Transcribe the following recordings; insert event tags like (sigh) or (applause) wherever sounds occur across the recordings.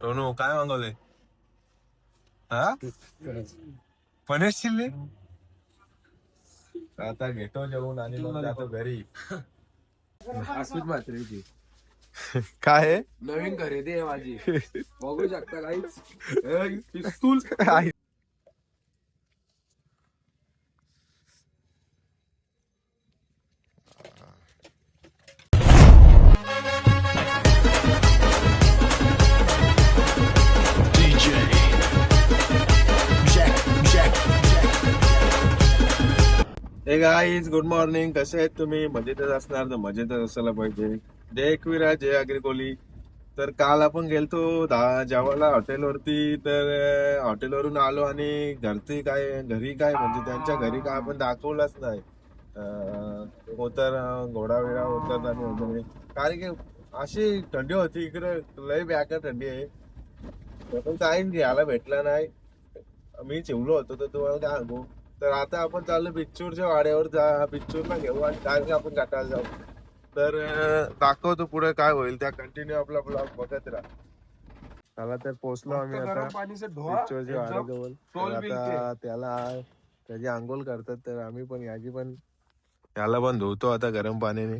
रोनू काय मागवले हा पनीर चिल्ली आता घेतो जेवून आणि मग जातो घरी अस्मित म्हात्रेची काय आहे? नवीन खरेदी आहे माझी बघू शकता काहीच पिस्तूल आई. हे गाईज गुड मॉर्निंग कसे आहेत तुम्ही? मजेतच असणार तर मजेतच असायला पाहिजे. जय जय अग्रिकोली. तर काल आपण गेलतो दहा जेवायला हॉटेलवरती तर हॉटेलवरून आलो आणि घरती काय घरी काय म्हणजे त्यांच्या घरी काय आपण दाखवलंच नाही. अं, उतर घोडा विडा उतरत आणि वगैरे. कारण की अशी थंडी होती इकडे लय बेकार थंडी आहे. पण काही घ्यायला भेटला नाही. मी चिवलो होतो तर तुम्हाला काय सांगू? तर आता आपण चाललो बिच्चूरच्या वाड्यावर जा बिच्चूरला घेऊ आणि काय आपण काटायला जाऊ. तर दाखवतो पुढे काय होईल. त्या कंटिन्यू आपला ब्लॉग बघत राहा. चला तर पोहोचलो आम्ही आता बिच्चूरच्या वाड्याजवळ. आता त्याला त्याची आंघोळ करतात तर आम्ही पण याची पण याला पण धुवतो आता गरम पाण्याने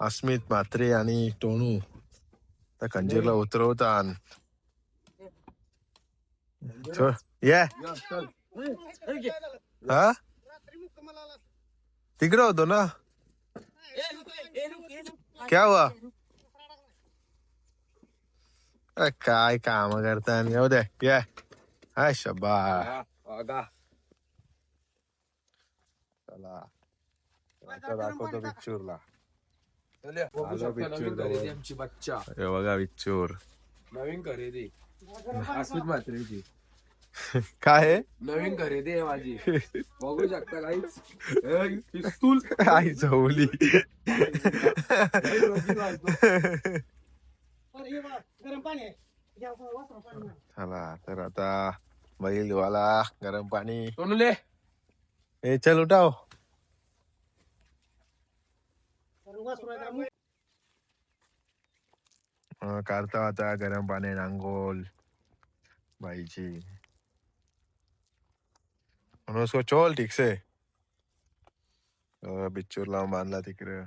अस्मित म्हात्रे आणि टोनू. त्या खंजीरला उतरवता आण चल, ये. हा? तिकडे होतो ना. क्या हुआ? अरे काय काम करता येऊ दे ये. हाय शबा चला. आता दाखवतो बघू आलो जवळ. आमची बच्चा हे बघा बिच्चूर नवीन खरेदी. अस्मित काय? आहे? नवीन खरेदी आहे माझी. बघू शकता काहीच (laughs) पिस्तूल. आई चवली चला तर आता बैल वाला गरम पाणी. सोनूले. हे चल उठाव. काढतो आता गरम पाणी अंघोल बाईची. म्हणून उसको चोल ठीक से बिच्चूर लावून बांधला तिकडे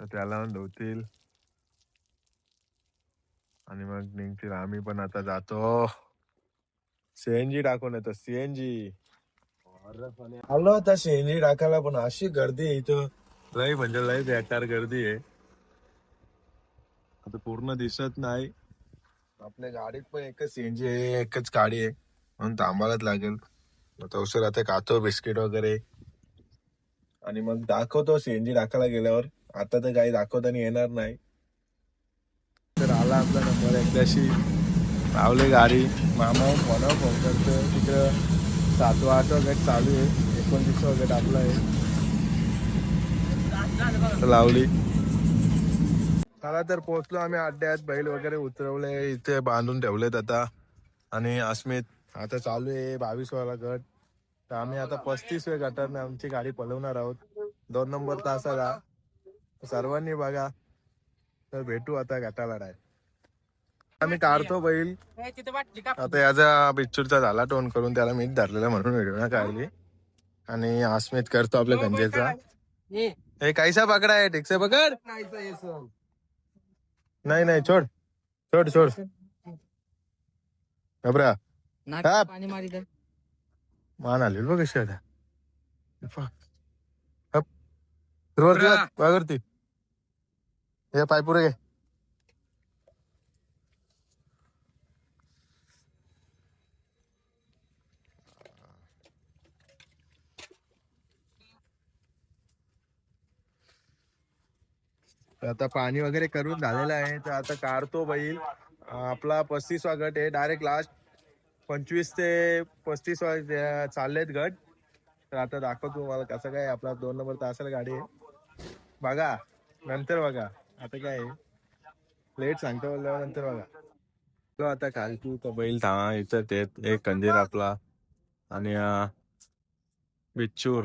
तर त्याला धुतील आणि मग निघतील आम्ही पण आता जातो सीएनजी टाकून येतो सीएनजी आलो आता सीएनजी टाकायला पण अशी गर्दी आहे इथं लय म्हणजे लय बेकार गर्दी आहे आता पूर्ण दिसत नाही आपल्या गाडीत पण एकच सीएनजी आहे एकच गाडी आहे म्हणून थांबायलाच लागेल आता उशीर आता खातो बिस्किट वगैरे. आणि मग दाखवतो सीएनजी टाकायला गेल्यावर. आता तर काही दाखवताना येणार नाही. तर आला आपला नंबर एकदाशी. लावले गाडी. मामा म्हणा फोन करतो तिकडं सातवा आठवा गट चालू आहे. एकोणतीसवा गट आपला आहे. लावली. चला तर पोहोचलो आम्ही. अड्ड्यात बैल वगैरे उतरवले. इथे बांधून ठेवलेत आता. आणि अस्मित आता चालू आहे बावीस वाला गट. तर आम्ही आता पस्तीस वे गटाने आमची गाडी पलवणार आहोत. दोन नंबर तासाला. सर्वांनी बघा. तर भेटू आता गटाला डाय आम्ही काढतो बैल. आता याचा बिच्चूरचा झाला टोन करून त्याला मीठ धरलेला म्हणून व्हिडिओ ना काढली. आणि आस्मित करतो आपल्या गंजेचा. हे कैसा पकडा आहे ठीक पकड. नाही नाही छोड. छोड छोड. घबरा. हा. पाणी मारी तर मान आली बघ कशी आता. हप. सुरुवात. वागरती हे पाय पुरे घे तर आता पाणी वगैरे करून झालेलं आहे तर आता काढतो बैल आपला पस्तीसवा गट आहे डायरेक्ट लास्ट पंचवीस ते पस्तीस चाललेत गट. तर आता दाखवतो तुम्हाला कसं काय आपला दोन नंबर तासाला गाडी आहे. बघा नंतर बघा. आता काय आहे? लेट सांगतो बोलल्यावर नंतर बघा आता खालती तर बैल थांबा इथं ते एक कंदीर आपला आणि बिच्चूर बिच्छूर.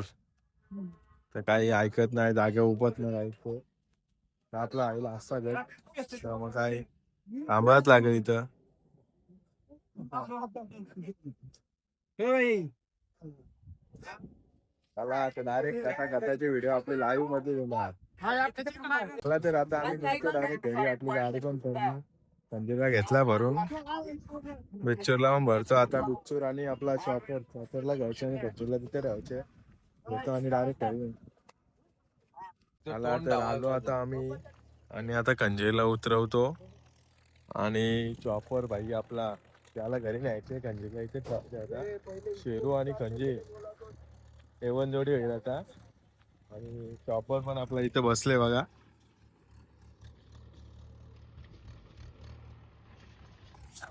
तर काही ऐकत नाही जागे उपत नाही ऐकतो तर आपला आईला असा गट. तर मग काय? थांबाच लागेल इथं. चला आता डायरेक्ट कथा कथाचे व्हिडिओ आपले लाईव्हमध्ये येणार मला तर आता आम्ही डायरेक्ट घरी आपली गाडी पण करून संजयला घेतला भरून बिच्चूरला पण भरतो आता बिच्चूर आणि आपला शॉपर शॉपरला घ्यायचे आणि बिच्चूरला तिथे राहायचे घेतो आणि डायरेक्ट घरी चला तर आलो आता आम्ही आणि आता कंजेला उतरवतो आणि चॉपर भाई आपला त्याला घरी न्यायचे कंजेला इथे आता. शेरू आणि कंजे एवन जोडी होईल आता. आणि चॉपर पण आपला इथे बसले बघा.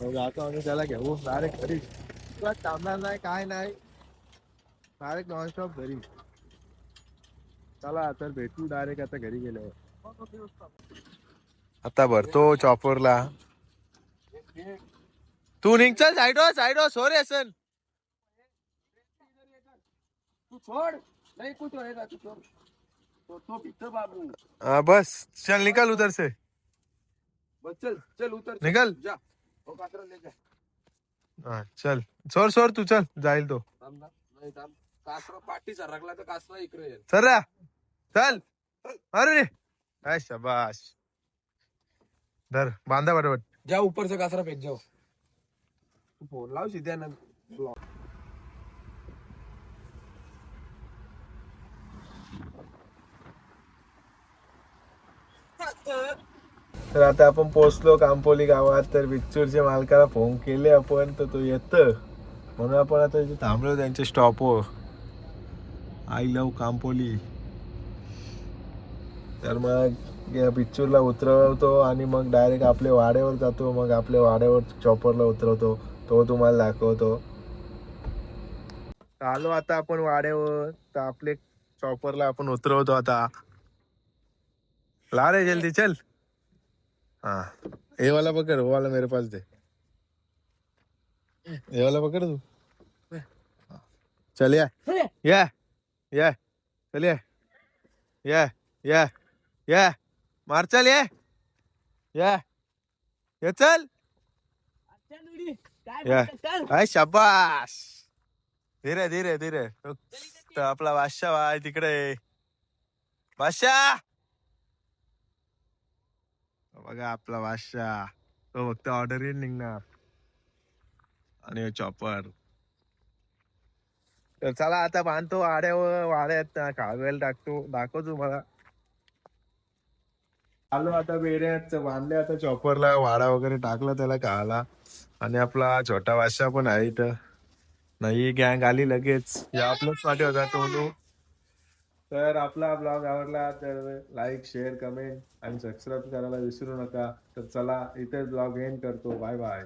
मग आता आम्ही त्याला घेऊ डायरेक्ट घरी. थांबणार नाही काय नाही. डायरेक्ट नॉनस्टॉप घरी. चला तर भेटू डायरेक्ट आता घरी गेल्यावर. आता भरतो चॉपरला तू निघचल साईडो साईडो सोरे तू नाही कुछ होएगा तू सोड. तो तो भीतर बाबू. हाँ, बस चल निकल उधर से बस चल चल उतर चल. निकल. जा. ओ कातरा ले जा. हाँ, चल. सोर सोर तू चल जाईल तो. थांब ना. नाही थांब. कासरा पाठी सरकला तर कासरा इकडे येईल. चल रा. चल. अरे काय शाबाश धर बांधा बरोबर जा ऊपर से कासरा फेंक जाओ तू फोन लाव सीध्या ना तर आता आपण पोहोचलो कांपोली गावात तर बिच्चूरच्या मालकाला फोन केले आपण तर तो येत. म्हणून आपण आता इथे थांबलो त्यांच्या स्टॉपवर आय लव कांपोली तर मग या पिक्चरला उतरवतो आणि मग डायरेक्ट आपल्या वाड्यावर जातो मग आपल्या वाड्यावर चॉपरला उतरवतो. तो तुम्हाला दाखवतो. आलो आता आपण वाड्यावर. तर आपले चॉपरला आपण उतरवतो आता. ला रे जल्दी चल. हाँ. ये वाला पकड़ वो वाला मेरे पास दे. ये वाला पकड़ तू. चल या. या. या. चल या. या. या. या. मार चल ये. या. ये चल. या. आय शाबास. धीरे धीरे धीरे. तर आपला बादशाह आहे तिकडे. बादशाह. बघा आपला बादशाह. तो फक्त ऑर्डर येईल निघणार. आणि चॉपर तर चला आता बांधतो वाड्यावर. वाड्यात काळवेल टाकतो. दाखव तुम्हाला. आलो आता बेड्यात बांधले आता चॉपरला वाडा वगैरे टाकला त्याला काला आणि आपला छोटा वाशा पण आहे इथं. नाही गँग आली लगेच. या आपलंच पाठी होता टोलू तर आपला ब्लॉग आवडला तर लाईक शेअर कमेंट आणि सबस्क्राईब करायला विसरू नका. तर चला इथे ब्लॉग एंड करतो. Bye bye